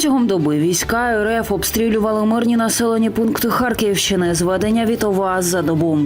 Протягом доби війська РФ обстрілювали мирні населені пункти Харківщини. Зведення Вітова за добу.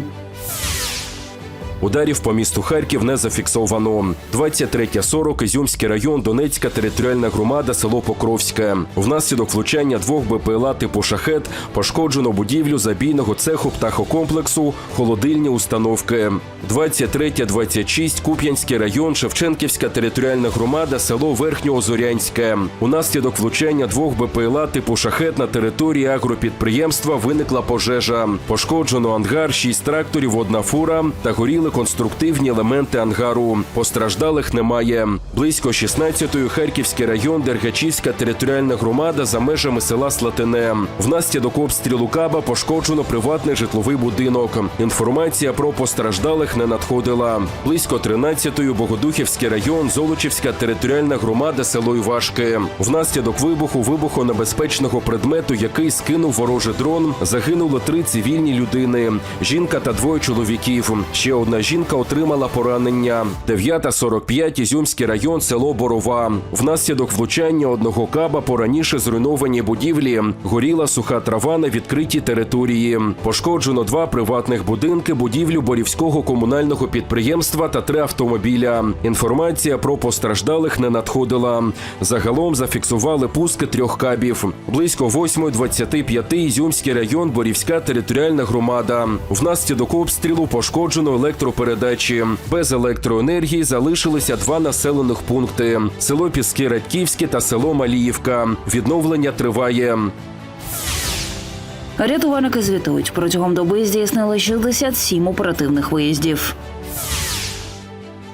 Ударів по місту Харків не зафіксовано. 23.40 Ізюмський район, Донецька територіальна громада, село Покровське. Внаслідок влучання двох БПЛА типу шахет пошкоджено будівлю забійного цеху птахокомплексу, холодильні установки. 23.26 Куп'янський район, Шевченківська територіальна громада, село Верхньоозорянське. Унаслідок влучання двох БПЛА типу шахет на території агропідприємства виникла пожежа. Пошкоджено ангар, шість тракторів, одна фура та горіли конструктивні елементи ангару. Постраждалих немає. Близько 16-ї Харківський район, Дергачівська територіальна громада за межами села Слатине. Внаслідок обстрілу Каба пошкоджено приватний житловий будинок. Інформація про постраждалих не надходила. Близько 13-ї Богодухівський район, Золочівська територіальна громада, село Івашки. Внаслідок вибуху вибухонебезпечного предмету, який скинув ворожий дрон, загинули три цивільні людини: жінка та двоє чоловіків. Ще одна жінка отримала поранення. 9.45 Ізюмський район, село Борова. Внаслідок влучання одного каба по раніше зруйнованій будівлі горіла суха трава на відкритій території. Пошкоджено два приватних будинки, будівлю Борівського комунального підприємства та три автомобіля. Інформація про постраждалих не надходила. Загалом зафіксували пуски трьох кабів. Близько 8.25 Ізюмський район, Борівська територіальна громада. Внаслідок обстрілу пошкоджено електропередачі. Без електроенергії залишилися два населених пункти: село Піски Радьківське та село Маліївка. Відновлення триває. Рятувальники звітують, протягом доби здійснили 67 оперативних виїздів.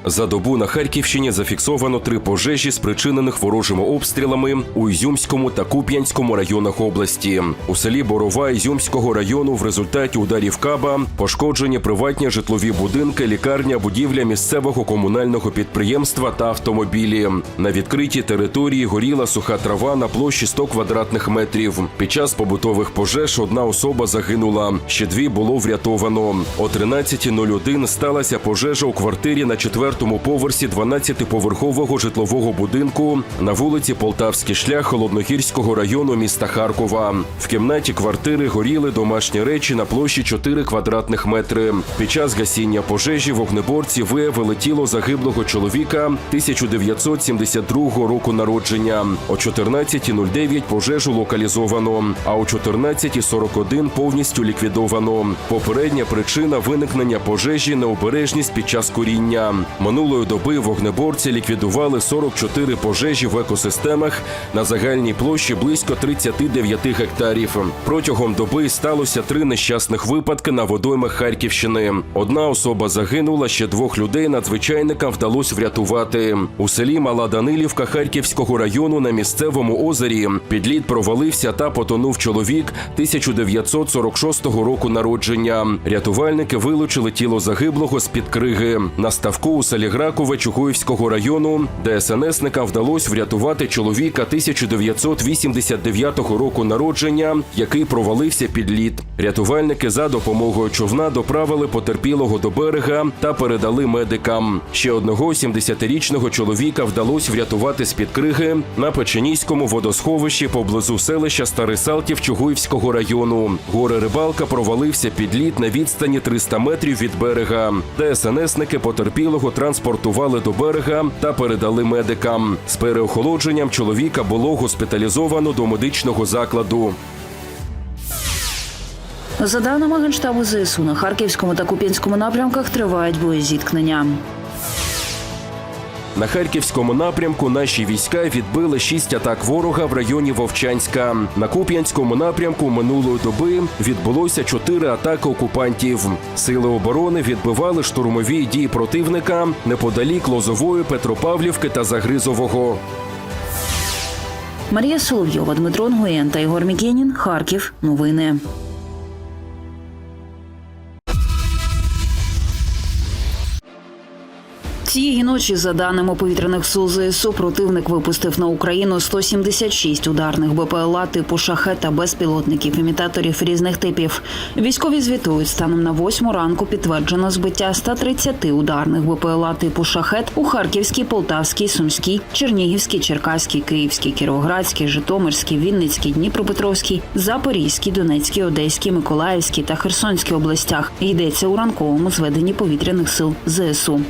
За добу на Харківщині зафіксовано три пожежі, спричинених ворожими обстрілами у Ізюмському та Куп'янському районах області. У селі Борова Ізюмського району в результаті ударів каба пошкоджені приватні житлові будинки, лікарня, будівля місцевого комунального підприємства та автомобілі. На відкритій території горіла суха трава на площі 100 квадратних метрів. Під час побутових пожеж одна особа загинула, ще дві було врятовано. О 13.01 сталася пожежа у квартирі на четвертому поверсі 12-поверхового житлового будинку на вулиці Полтавський шлях Холодногірського району міста Харкова. В кімнаті квартири горіли домашні речі на площі 4 квадратних метри. Під час гасіння пожежі вогнеборці виявили тіло загиблого чоловіка 1972 року народження. О 14.09 пожежу локалізовано, а о 14.41 повністю ліквідовано. Попередня причина виникнення пожежі необережність під час куріння. Минулої доби вогнеборці ліквідували 44 пожежі в екосистемах на загальній площі близько 39 гектарів. Протягом доби сталося три нещасних випадки на водоймах Харківщини. Одна особа загинула, ще двох людей надзвичайникам вдалося врятувати. У селі Мала Данилівка Харківського району на місцевому озері під лід провалився та потонув чоловік 1946 року народження. Рятувальники вилучили тіло загиблого з під криги. На ставку у селі Гракове Чугуївського району ДСНСникам вдалося врятувати чоловіка 1989 року народження, який провалився під лід. Рятувальники за допомогою човна доправили потерпілого до берега та передали медикам. Ще одного 70-річного чоловіка вдалося врятувати з під криги на Печеніському водосховищі поблизу селища Старий Салтів Чугуївського району. Горе рибалка провалився під лід на відстані 300 метрів від берега. ДСНСники потерпілого транспортували до берега та передали медикам. З переохолодженням чоловіка було госпіталізовано до медичного закладу. За даними Генштабу ЗСУ, на Харківському та Куп'янському напрямках тривають боєзіткнення. На харківському напрямку наші війська відбили шість атак ворога в районі Вовчанська. На Куп'янському напрямку минулої доби відбулося чотири атаки окупантів. Сили оборони відбивали штурмові дії противника неподалік Лозової, Петропавлівки та Загризового. Марія Соловйова, Дмитро Нгуєн та Ігор Мікенін. Харків. Новини. Цієї ночі, за даними повітряних сил ЗСУ, противник випустив на Україну 176 ударних БПЛА типу шахет та безпілотників імітаторів різних типів. Військові звітують станом на 8 ранку підтверджено збиття 130 ударних БПЛА типу шахет у Харківській, Полтавській, Сумській, Чернігівській, Черкаській, Київській, Кіровоградській, Житомирській, Вінницькій, Дніпропетровській, Запорізькій, Донецькій, Одеській, Миколаївській та Херсонській областях. Йдеться у ранковому зведенні повітряних сил ЗСУ.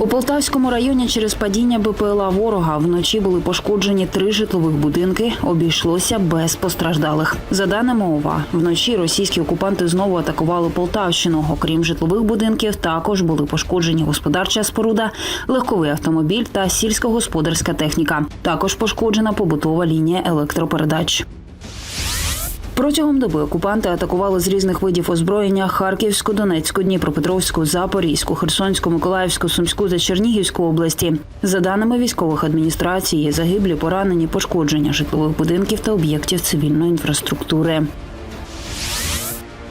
У Полтавському районі через падіння БПЛА ворога вночі були пошкоджені три житлових будинки. Обійшлося без постраждалих. За даними ОВА, вночі російські окупанти знову атакували Полтавщину. Окрім житлових будинків, також були пошкоджені господарча споруда, легковий автомобіль та сільськогосподарська техніка. Також пошкоджена побутова лінія електропередач. Протягом доби окупанти атакували з різних видів озброєння Харківську, Донецьку, Дніпропетровську, Запорізьку, Херсонську, Миколаївську, Сумську та Чернігівську області. За даними військових адміністрацій, загиблі, поранені, пошкодження житлових будинків та об'єктів цивільної інфраструктури.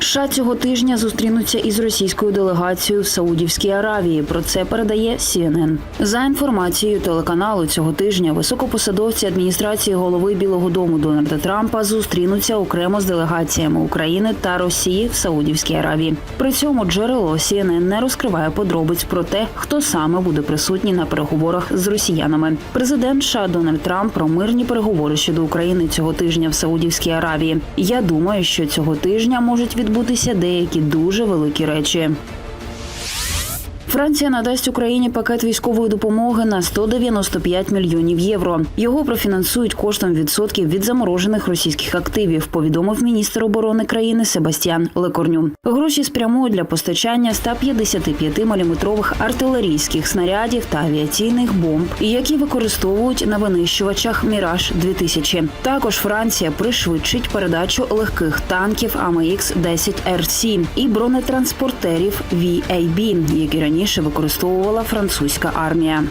США цього тижня зустрінуться із російською делегацією в Саудівській Аравії. Про це передає CNN. За інформацією телеканалу цього тижня високопосадовці адміністрації голови Білого Дому Дональда Трампа зустрінуться окремо з делегаціями України та Росії в Саудівській Аравії. При цьому джерело CNN не розкриває подробиць про те, хто саме буде присутній на переговорах з росіянами. Президент США Дональд Трамп про мирні переговори щодо України цього тижня в Саудівській Аравії. Я думаю, що цього тижня можуть відбутися деякі дуже великі речі. Франція надасть Україні пакет військової допомоги на 195 мільйонів євро. Його профінансують коштом відсотків від заморожених російських активів. Повідомив міністр оборони країни Себастьян Лекорню. Гроші спрямують для постачання 155-мм артилерійських снарядів та авіаційних бомб, які використовують на винищувачах Міраж 2000 Також Франція пришвидшить передачу легких танків АМХ 10 РС і бронетранспортерів VAB, які раніше використовувала французька армія.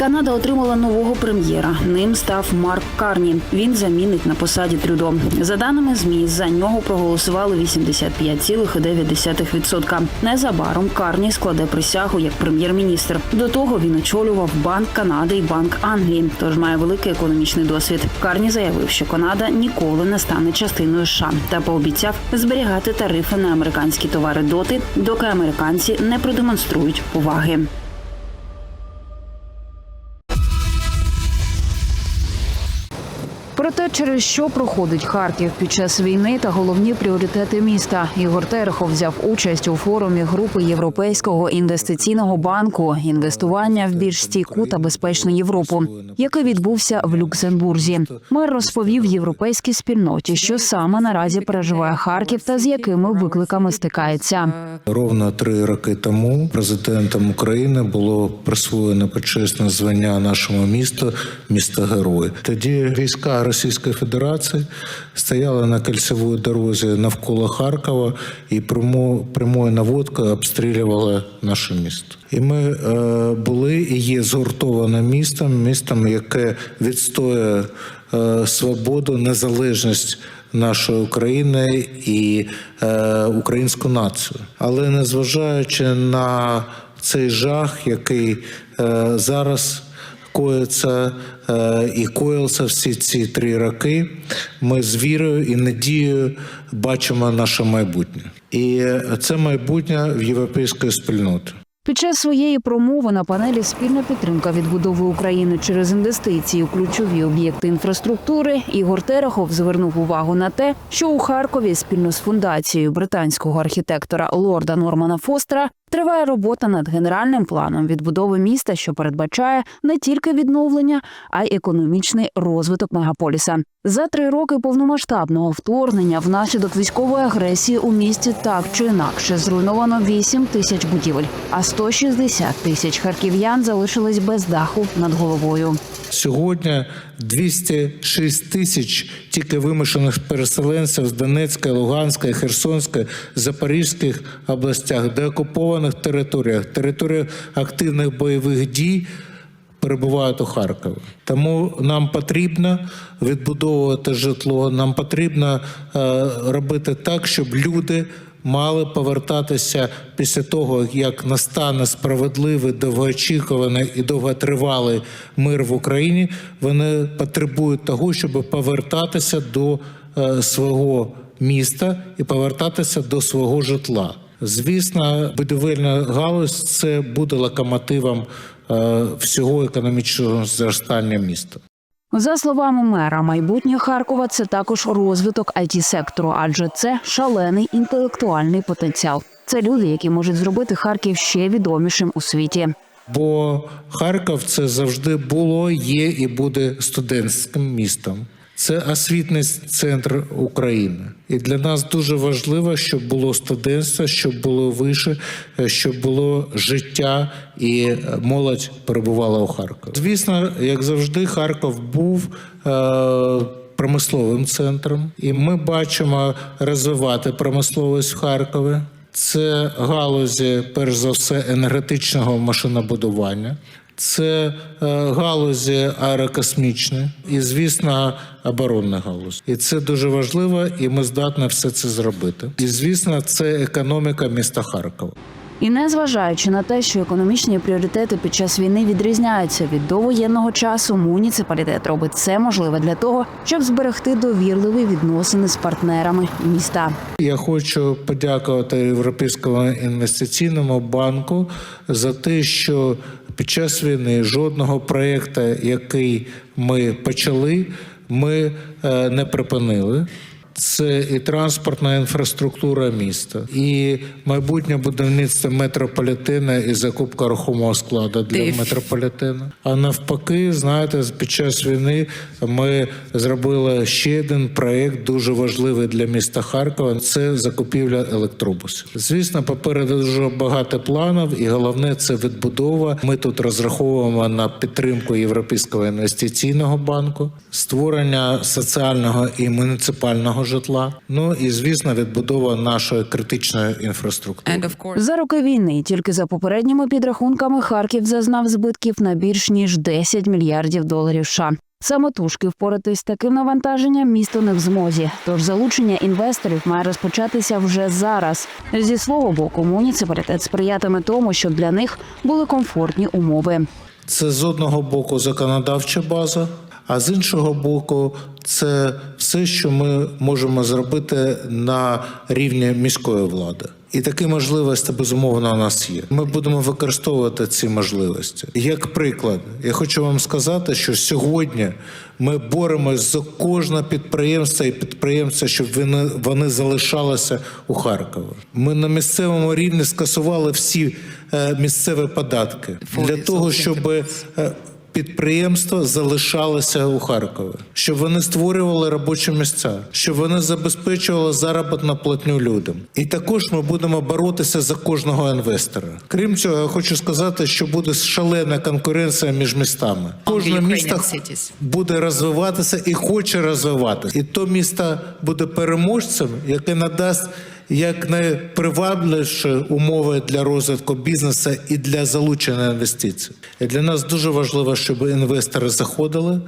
Канада отримала нового прем'єра. Ним став Марк Карні. Він замінить на посаді Трюдо. За даними змі, за нього проголосували 85,9%. Незабаром Карні складе присягу як прем'єр-міністр. До того він очолював Банк Канади і Банк Англії, тож має великий економічний досвід. Карні заявив, що Канада ніколи не стане частиною США та пообіцяв зберігати тарифи на американські товари доти, доки американці не продемонструють поваги. Через що проходить Харків під час війни та головні пріоритети міста. Ігор Терехов взяв участь у форумі групи Європейського інвестиційного банку інвестування в більш стійку та безпечну Європу, який відбувся в Люксембурзі. Мер розповів європейській спільноті, що саме наразі переживає Харків та з якими викликами стикається. Ровно три роки тому президентом України було присвоєно почесне звання нашому місту місто Герой. Тоді війська Російської Федерації стояли на кільцевій дорозі навколо Харкова і прямо, прямою наводкою обстрілювали наше місто. І ми е, були і є згуртованим містом, містом, яке відстоює е, свободу, незалежність нашої України і е, українську націю. Але незважаючи на цей жах, який е, зараз коїться і коївся всі ці три роки, ми з вірою і надією бачимо наше майбутнє. І це майбутнє в європейської спільноти. Під час своєї промови на панелі спільна підтримка відбудови України через інвестиції у ключові об'єкти інфраструктури Ігор Терехов звернув увагу на те, що у Харкові спільно з фундацією британського архітектора лорда Нормана Фостера триває робота над генеральним планом відбудови міста, що передбачає не тільки відновлення, а й економічний розвиток мегаполіса. За три роки повномасштабного вторгнення внаслідок військової агресії у місті так чи інакше зруйновано 8 тисяч будівель, а 160 тисяч харків'ян залишились без даху над головою. Сьогодні 206 тисяч тільки вимушених переселенців з Донецької, Луганської, Херсонської, Запорізьких областях, деокупованих територіях, територіях активних бойових дій. Перебувають у Харкові, тому нам потрібно відбудовувати житло. Нам потрібно е, робити так, щоб люди мали повертатися після того, як настане справедливий, довгоочікуваний і довготривалий мир в Україні. Вони потребують того, щоб повертатися до е, свого міста і повертатися до свого житла. Звісно, будівельна галузь це буде локомотивом е, всього економічного зростання міста. За словами мера, майбутнє Харкова це також розвиток it сектору адже це шалений інтелектуальний потенціал. Це люди, які можуть зробити Харків ще відомішим у світі. Бо Харків це завжди було, є і буде студентським містом. Це освітний центр України, і для нас дуже важливо, щоб було студентство, щоб було вище, е, щоб було життя і е, молодь перебувала у Харкові. Звісно, як завжди, Харків був. Е- Промисловим центром, і ми бачимо розвивати промисловість в Харкові. Це галузі, перш за все, енергетичного машинобудування, це е, галузі аерокосмічні і, звісно, оборонна галузь. І це дуже важливо, і ми здатні все це зробити. І, звісно, це економіка міста Харкова. І незважаючи на те, що економічні пріоритети під час війни відрізняються від довоєнного часу, муніципалітет робить все можливе для того, щоб зберегти довірливі відносини з партнерами міста. Я хочу подякувати Європейському інвестиційному банку за те, що під час війни жодного проєкту, який ми почали, ми е, не припинили. Це і транспортна інфраструктура міста, і майбутнє будівництво метрополітена і закупка рухомого складу для метрополітена. А навпаки, знаєте, під час війни ми зробили ще один проєкт, дуже важливий для міста Харкова. Це закупівля електробусів. Звісно, попереду дуже багато планів, і головне це відбудова. Ми тут розраховуємо на підтримку Європейського інвестиційного банку, створення соціального і муніципального житла. Ну і звісно, відбудова нашої критичної інфраструктури. За роки війни тільки за попередніми підрахунками Харків зазнав збитків на більш ніж 10 мільярдів доларів. США. Самотужки впоратись з таким навантаженням місто не в змозі. Тож залучення інвесторів має розпочатися вже зараз. Зі свого боку, муніципалітет сприятиме тому, щоб для них були комфортні умови. Це з одного боку законодавча база, а з іншого боку, це все, що ми можемо зробити на рівні міської влади. І такі можливості безумовно у нас є. Ми будемо використовувати ці можливості. Як приклад, я хочу вам сказати, що сьогодні ми боремось за кожне підприємство і підприємство, щоб вони, вони залишалися у Харкові. Ми на місцевому рівні скасували всі е, місцеві податки для того, щоб е, підприємства залишалися у Харкові, щоб вони створювали робочі місця, щоб вони забезпечували заробітну платню людям. І також ми будемо боротися за кожного інвестора. Крім цього, я хочу сказати, що буде шалена конкуренція між містами. Кожне місто буде розвиватися і хоче розвиватися. І то місто буде переможцем, яке надасть як найпривабливіші умови для розвитку бізнесу і для залучення інвестицій. І для нас дуже важливо, щоб інвестори заходили.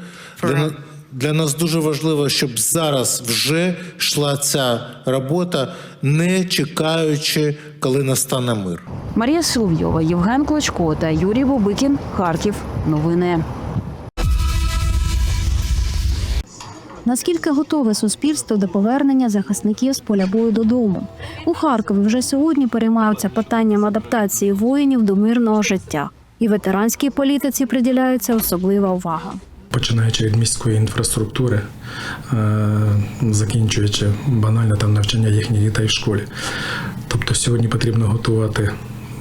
Для, для нас дуже важливо, щоб зараз вже йшла ця робота, не чекаючи, коли настане мир. Марія Соловйова, Євген Клочко та Юрій Бубикін. Харків. Новини. Наскільки готове суспільство до повернення захисників з поля бою додому? У Харкові вже сьогодні переймаються питанням адаптації воїнів до мирного життя, і ветеранській політиці приділяється особлива увага. Починаючи від міської інфраструктури, е, закінчуючи банальне там навчання їхніх дітей в школі. Тобто сьогодні потрібно готувати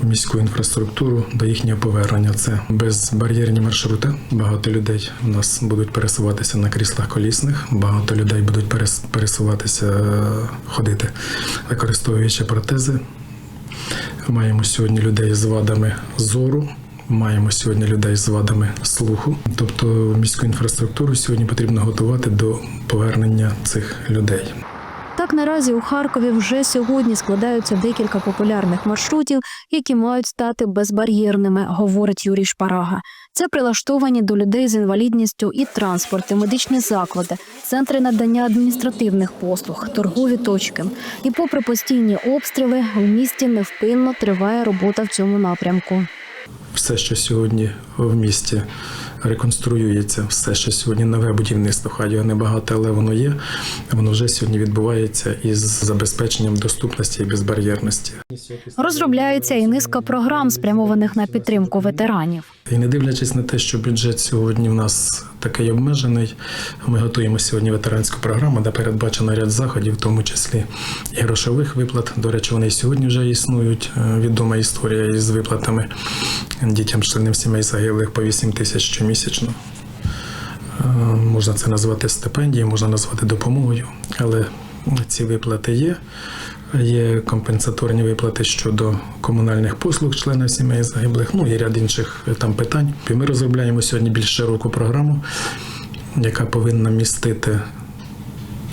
міську інфраструктуру до їхнього повернення. Це безбар'єрні маршрути. Багато людей у нас будуть пересуватися на кріслах колісних, багато людей будуть перес- пересуватися, е, ходити, використовуючи протези. Маємо сьогодні людей з вадами зору. Маємо сьогодні людей з вадами слуху. Тобто міську інфраструктуру сьогодні потрібно готувати до повернення цих людей. Так наразі у Харкові вже сьогодні складаються декілька популярних маршрутів, які мають стати безбар'єрними, говорить Юрій Шпарага. Це прилаштовані до людей з інвалідністю і транспорт, і медичні заклади, центри надання адміністративних послуг, торгові точки. І попри постійні обстріли, у місті невпинно триває робота в цьому напрямку. Все, що сьогодні в місті реконструюється, все, що сьогодні нове будівництво, його небагато, але воно є. Воно вже сьогодні відбувається із забезпеченням доступності і безбар'єрності. Розробляється і низка програм, спрямованих на підтримку ветеранів. І не дивлячись на те, що бюджет сьогодні в нас такий обмежений, ми готуємо сьогодні ветеранську програму, де передбачено ряд заходів, в тому числі і грошових виплат. До речі, вони сьогодні вже існують. Е, Відома історія із виплатами дітям членів сімей загиблих по 8 тисяч щомісячно. Е, Можна це назвати стипендією, можна назвати допомогою, але ці виплати є. Є компенсаторні виплати щодо комунальних послуг членів сімей загиблих, ну і ряд інших е, там питань. І ми розробляємо сьогодні більш широку програму, яка повинна містити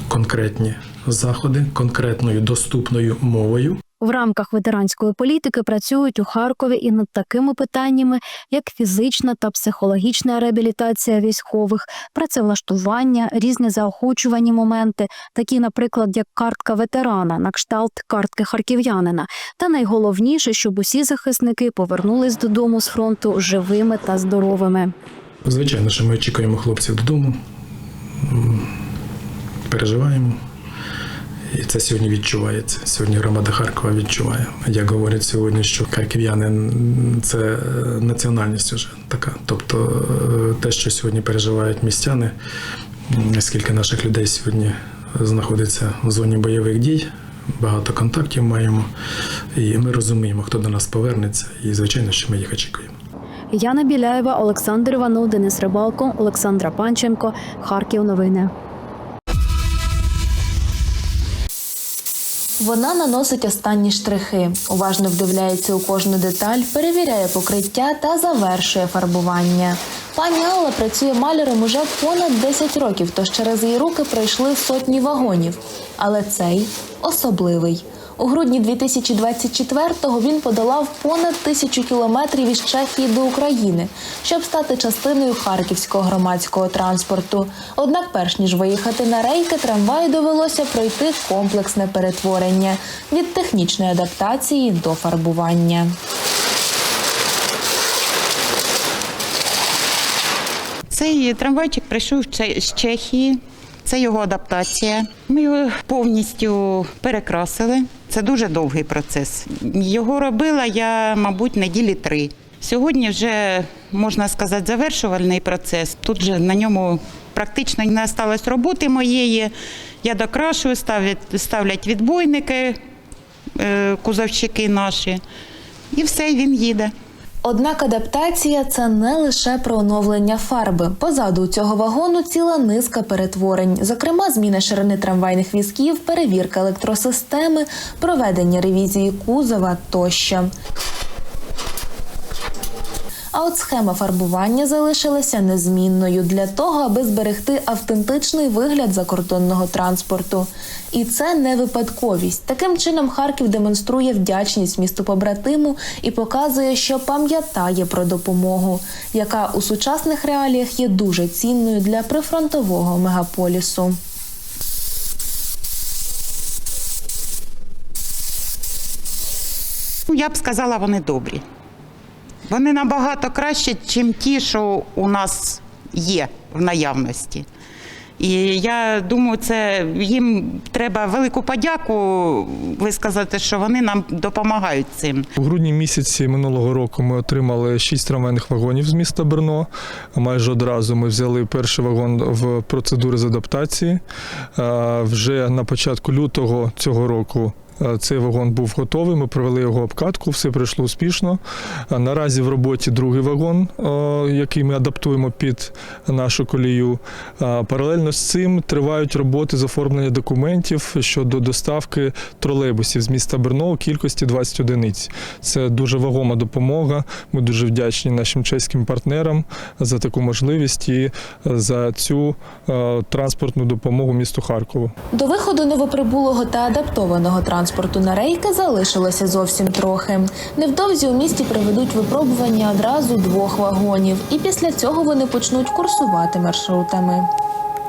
конкретні заходи конкретною доступною мовою. В рамках ветеранської політики працюють у Харкові і над такими питаннями, як фізична та психологічна реабілітація військових, працевлаштування, різні заохочувані моменти, такі, наприклад, як картка ветерана, на кшталт картки харків'янина. Та найголовніше, щоб усі захисники повернулись додому з фронту живими та здоровими. Звичайно, що ми очікуємо хлопців додому, переживаємо. І це сьогодні відчувається. Сьогодні громада Харкова відчуває. Як говорять сьогодні, що харків'янин це е, національність вже така. Тобто е, те, що сьогодні переживають містяни, скільки наших людей сьогодні знаходиться в зоні бойових дій, багато контактів маємо, і ми розуміємо, хто до нас повернеться, і звичайно, що ми їх очікуємо. Яна Біляєва, Олександр Іванов, Денис Рибалко, Олександра Панченко. Харків. Новини. Вона наносить останні штрихи, уважно вдивляється у кожну деталь, перевіряє покриття та завершує фарбування. Пані Алла працює маляром уже понад 10 років, тож через її руки пройшли сотні вагонів. Але цей особливий. У грудні 2024-го він подолав понад тисячу кілометрів із Чехії до України, щоб стати частиною харківського громадського транспорту. Однак, перш ніж виїхати на рейки, трамваю довелося пройти комплексне перетворення від технічної адаптації до фарбування. Цей трамвайчик прийшов з Чехії. Це його адаптація. Ми його повністю перекрасили. Це дуже довгий процес. Його робила я, мабуть, неділі три. Сьогодні вже можна сказати завершувальний процес. Тут же на ньому практично не осталось роботи моєї. Я докрашую, ставлять, ставлять відбойники, е, кузовщики наші, і все, він їде. Однак адаптація це не лише про оновлення фарби. Позаду цього вагону ціла низка перетворень, зокрема, зміна ширини трамвайних візків, перевірка електросистеми, проведення ревізії кузова тощо. А от схема фарбування залишилася незмінною для того, аби зберегти автентичний вигляд закордонного транспорту. І це не випадковість. Таким чином Харків демонструє вдячність місту побратиму і показує, що пам'ятає про допомогу, яка у сучасних реаліях є дуже цінною для прифронтового мегаполісу. Ну, я б сказала, вони добрі. Вони набагато краще, ніж ті, що у нас є в наявності. І я думаю, це їм треба велику подяку висказати, що вони нам допомагають цим. У грудні місяці минулого року ми отримали шість трамвайних вагонів з міста Брно. Майже одразу ми взяли перший вагон в процедури з адаптації. Вже на початку лютого цього року цей вагон був готовий. Ми провели його обкатку, все пройшло успішно. Е, Наразі в роботі другий вагон, е, який ми адаптуємо під нашу колію. Е, Паралельно з цим тривають роботи з оформлення документів щодо доставки тролейбусів з міста Брно у кількості 20 одиниць. Це дуже вагома допомога. Ми дуже вдячні нашим чеським партнерам за таку можливість і за цю е, транспортну допомогу місту Харкову. До виходу новоприбулого та адаптованого транспорту на рейки залишилося зовсім трохи. Невдовзі у місті проведуть випробування одразу двох вагонів, і після цього вони почнуть курсувати маршрутами.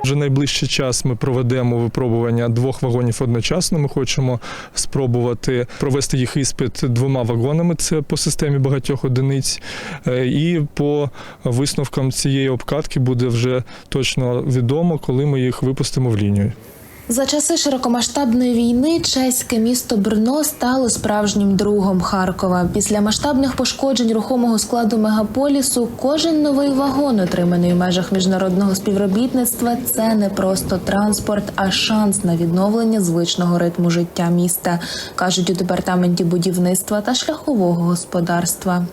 Вже найближчий час ми проведемо випробування двох вагонів одночасно. Ми хочемо спробувати провести їх іспит двома вагонами. Це по системі багатьох одиниць. Е, І по висновкам цієї обкатки буде вже точно відомо, коли ми їх випустимо в лінію. За часи широкомасштабної війни чеське місто Брно стало справжнім другом Харкова. Після масштабних пошкоджень рухомого складу мегаполісу кожен новий вагон, отриманий в межах міжнародного співробітництва, це не просто транспорт, а шанс на відновлення звичного ритму життя міста, кажуть у департаменті будівництва та шляхового господарства.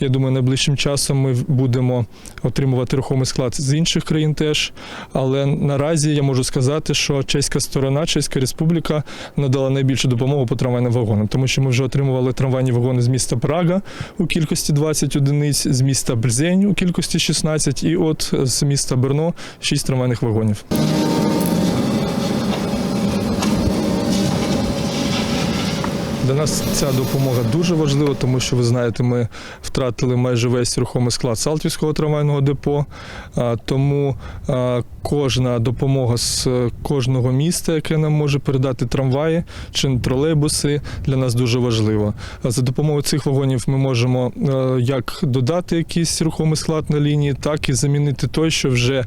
Я думаю, найближчим часом ми будемо отримувати рухомий склад з інших країн теж. Але наразі я можу сказати, що чеська сторона, Чеська Республіка надала найбільшу допомогу по трамвайним вагонам, тому що ми вже отримували трамвайні вагони з міста Прага у кількості 20 одиниць, з міста Брзень у кількості 16 і от з міста Берно 6 трамвайних вагонів. Для нас ця допомога дуже важлива, тому що ви знаєте, ми втратили майже весь рухомий склад Салтівського трамвайного депо. Тому кожна допомога з кожного міста, яке нам може передати трамваї чи тролейбуси, для нас дуже важлива. А За допомогою цих вагонів ми можемо е, як додати якийсь рухомий склад на лінії, так і замінити той, що вже,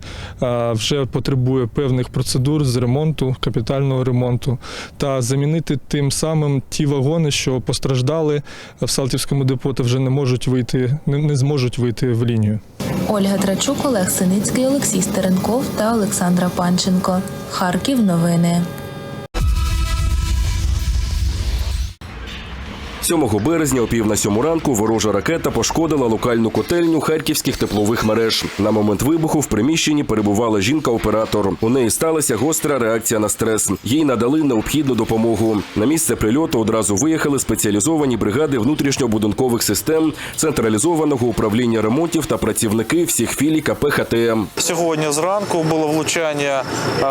вже потребує певних процедур з ремонту, капітального ремонту, та замінити тим самим ті вагони, що постраждали в Салтівському депо та вже не можуть вийти, не зможуть вийти в лінію. Ольга Трачук, Олег Синицький, Олексій Стеренков та Олександра Панченко. Харків новини. 7 березня о пів на сьому ранку ворожа ракета пошкодила локальну котельню харківських теплових мереж. На момент вибуху в приміщенні перебувала жінка-оператор. У неї сталася гостра реакція на стрес. Їй надали необхідну допомогу. На місце прильоту одразу виїхали спеціалізовані бригади внутрішньобудинкових систем, централізованого управління ремонтів та працівники всіх філій КП ХТМ. Сьогодні зранку було влучання е,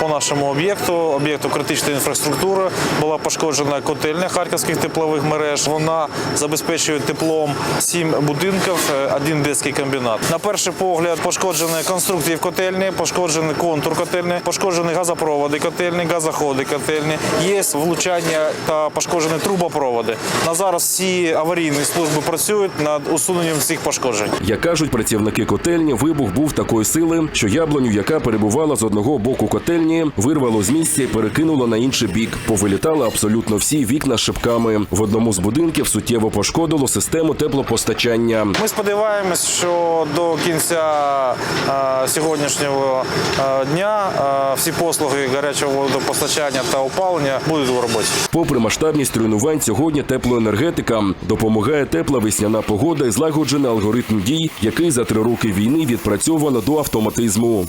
по нашому об'єкту, об'єкту критичної інфраструктури. Була пошкоджена котельня харківських теплових мереж. Вона забезпечує теплом сім будинків, е, один детський комбінат. На перший погляд пошкоджені конструкції в котельні, пошкоджений контур котельні, пошкоджені газопроводи котельні, газоходи котельні. Є влучання та пошкоджені трубопроводи. На зараз всі аварійні служби працюють над усуненням цих пошкоджень. Як кажуть працівники котельні, вибух був такої сили, що яблуню, яка перебувала з одного боку котельні, вирвало з місця і перекинуло на інший бік. Повилітали абсолютно всі вікна з шибками. В одному з будинків суттєво пошкодило систему теплопостачання. Ми сподіваємось, що до кінця е, сьогоднішнього е, дня е, всі послуги гарячого водопостачання та опалення будуть в роботі. Попри масштабність руйнувань, сьогодні теплоенергетика допомагає тепла весняна погода і злагоджений алгоритм дій, який за три роки війни відпрацьовано до автоматизму.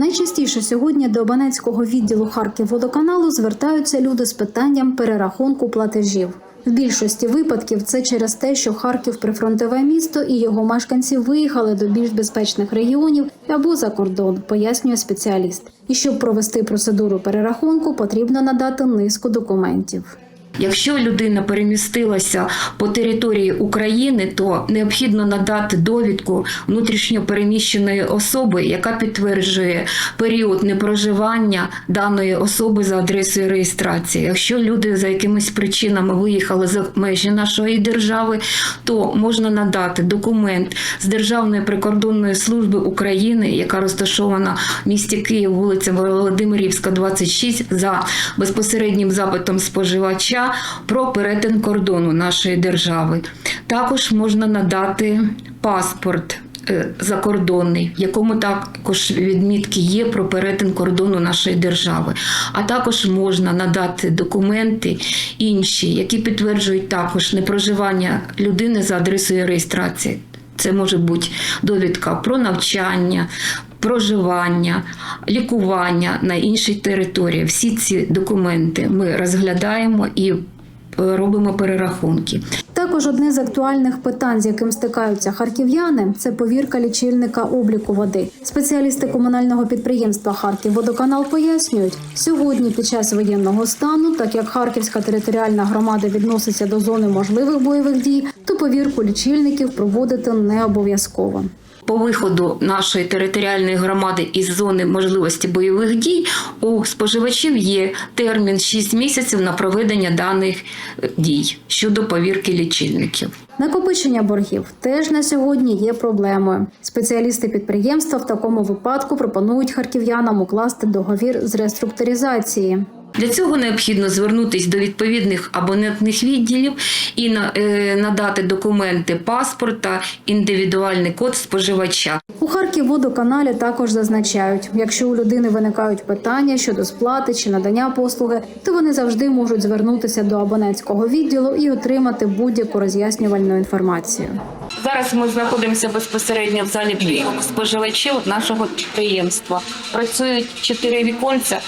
Найчастіше сьогодні до абонентського відділу Харківводоканалу звертаються люди з питанням перерахунку платежів. В більшості випадків це через те, що Харків прифронтове місто і його мешканці виїхали до більш безпечних регіонів або за кордон, пояснює спеціаліст. І щоб провести процедуру перерахунку, потрібно надати низку документів. Якщо людина перемістилася по території України, то необхідно надати довідку внутрішньо переміщеної особи, яка підтверджує період непроживання даної особи за адресою реєстрації. Якщо люди за якимись причинами виїхали за межі нашої держави, то можна надати документ з Державної прикордонної служби України, яка розташована в місті Київ, вулиця Володимирівська, 26, за безпосереднім запитом споживача про перетин кордону нашої держави. Також можна надати паспорт е, закордонний, в якому також відмітки є про перетин кордону нашої держави. А також можна надати документи інші, які підтверджують також непроживання людини за адресою реєстрації. Це може бути довідка про навчання, проживання, лікування на іншій території. Всі ці документи ми розглядаємо і е, робимо перерахунки. Також одне з актуальних питань, з яким стикаються харків'яни, це повірка лічильника обліку води. Спеціалісти комунального підприємства Харківводоканал пояснюють, сьогодні під час воєнного стану, так як Харківська територіальна громада відноситься до зони можливих бойових дій, то повірку лічильників проводити не обов'язково. По виходу нашої територіальної громади із зони можливості бойових дій у споживачів є термін 6 місяців на проведення даних е, дій щодо повірки лічильників. Накопичення боргів теж на сьогодні є проблемою. Спеціалісти підприємства в такому випадку пропонують харків'янам укласти договір з реструктуризації. Для цього необхідно звернутися до відповідних абонентних відділів і на- е, надати документи паспорт та індивідуальний код споживача. У Харківводоканалі також зазначають, якщо у людини виникають питання щодо сплати чи надання послуги, то вони завжди можуть звернутися до абонентського відділу і отримати будь-яку роз'яснювальну інформацію. Зараз ми знаходимося безпосередньо в залі споживачів нашого підприємства. Працюють чотири віконця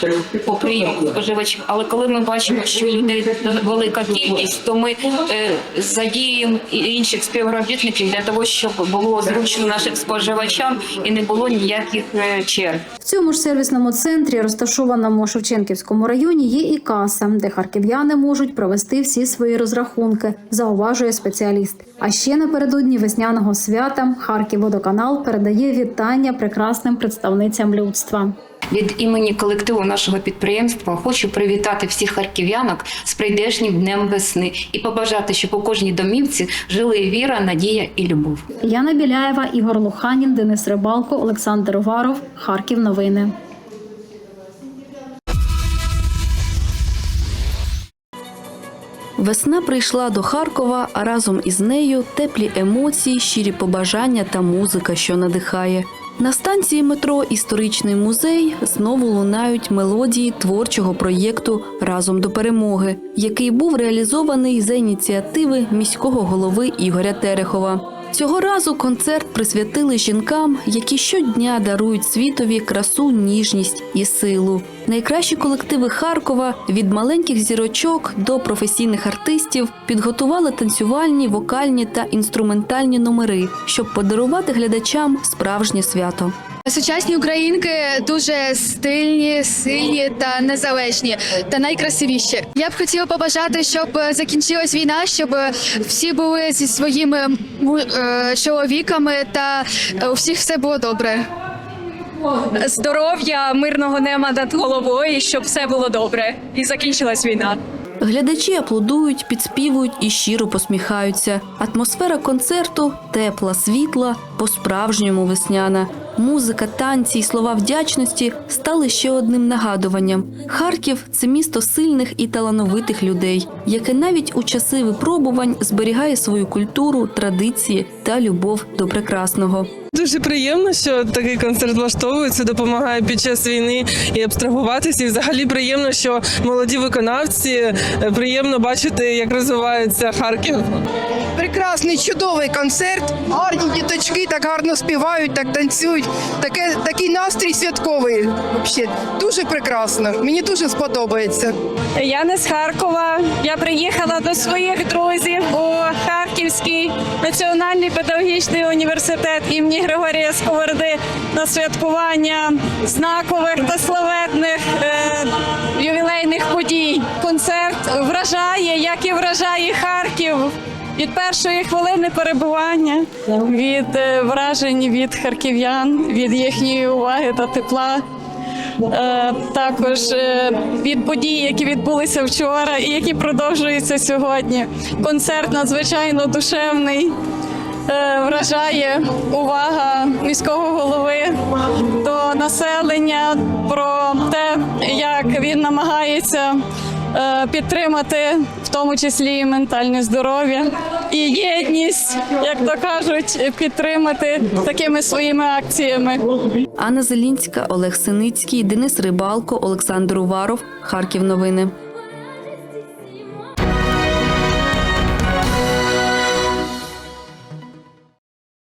по прийому споживачів. Але коли ми бачимо, що людей велика кількість, то ми е, задіємо інших співробітників для того, щоб було зручно нашим споживачам і не було ніяких е, черг. В цьому ж сервісному центрі, розташованому Шевченківському районі, є і каса, де харків'яни можуть провести всі свої розрахунки, зауважує спеціаліст. А ще напередодні весняного свята Харківводоканал передає вітання прекрасним представницям людства. Від імені колективу нашого підприємства хочу привітати всіх харків'янок з прийдешнім днем весни і побажати, щоб у кожній домівці жили віра, надія і любов. Яна Біляєва, Ігор Луханін, Денис Рибалко, Олександр Уваров. Харків. Новини. Весна прийшла до Харкова, а разом із нею теплі емоції, щирі побажання та музика, що надихає. На станції метро Історичний музей знову лунають мелодії творчого проєкту Разом до перемоги, який був реалізований за ініціативи міського голови Ігоря Терехова. Цього разу концерт присвятили жінкам, які щодня дарують світові красу, ніжність і силу. Найкращі колективи Харкова від маленьких зірочок до професійних артистів підготували танцювальні, вокальні та інструментальні номери, щоб подарувати глядачам справжнє свято. Сучасні українки дуже стильні, сильні та незалежні та найкрасивіші. Я б хотіла побажати, щоб закінчилась війна, щоб всі були зі своїми е, чоловіками та е, у всіх все було добре. здоров'я, мирного неба над головою, щоб все було добре і закінчилась війна. Глядачі аплодують, підспівують і щиро посміхаються. Атмосфера концерту тепла, світла, по-справжньому весняна. Музика, танці і слова вдячності стали ще одним нагадуванням. Харків це місто сильних і талановитих людей, яке навіть у часи випробувань зберігає свою культуру, традиції та любов до прекрасного. Дуже приємно, що такий концерт влаштовується, допомагає під час війни і абстрагуватися. І взагалі приємно, що молоді виконавці е, приємно бачити, як розвивається Харків. Прекрасний, чудовий концерт. Гарні діточки так гарно співають, так танцюють. Таке такий настрій святковий. Взагалі, дуже прекрасно. Мені дуже сподобається. Я не з Харкова. Я приїхала до своїх друзів у Харківський національний педагогічний університет імені Григорія Сковороди на святкування знакових та славетних е, ювілейних подій. Концерт вражає, як і вражає Харків. Від першої хвилини перебування, від е, вражень від харків'ян, від їхньої уваги та тепла. Е, також е, від подій, які відбулися вчора і які продовжуються сьогодні. Концерт надзвичайно душевний. Е, Вражає увага міського голови до населення про те, як він намагається е, підтримати в тому числі і ментальне здоров'я і єдність, як то кажуть, підтримати такими своїми акціями. Анна Зелінська, Олег Синицький, Денис Рибалко, Олександр Уваров. Харків новини.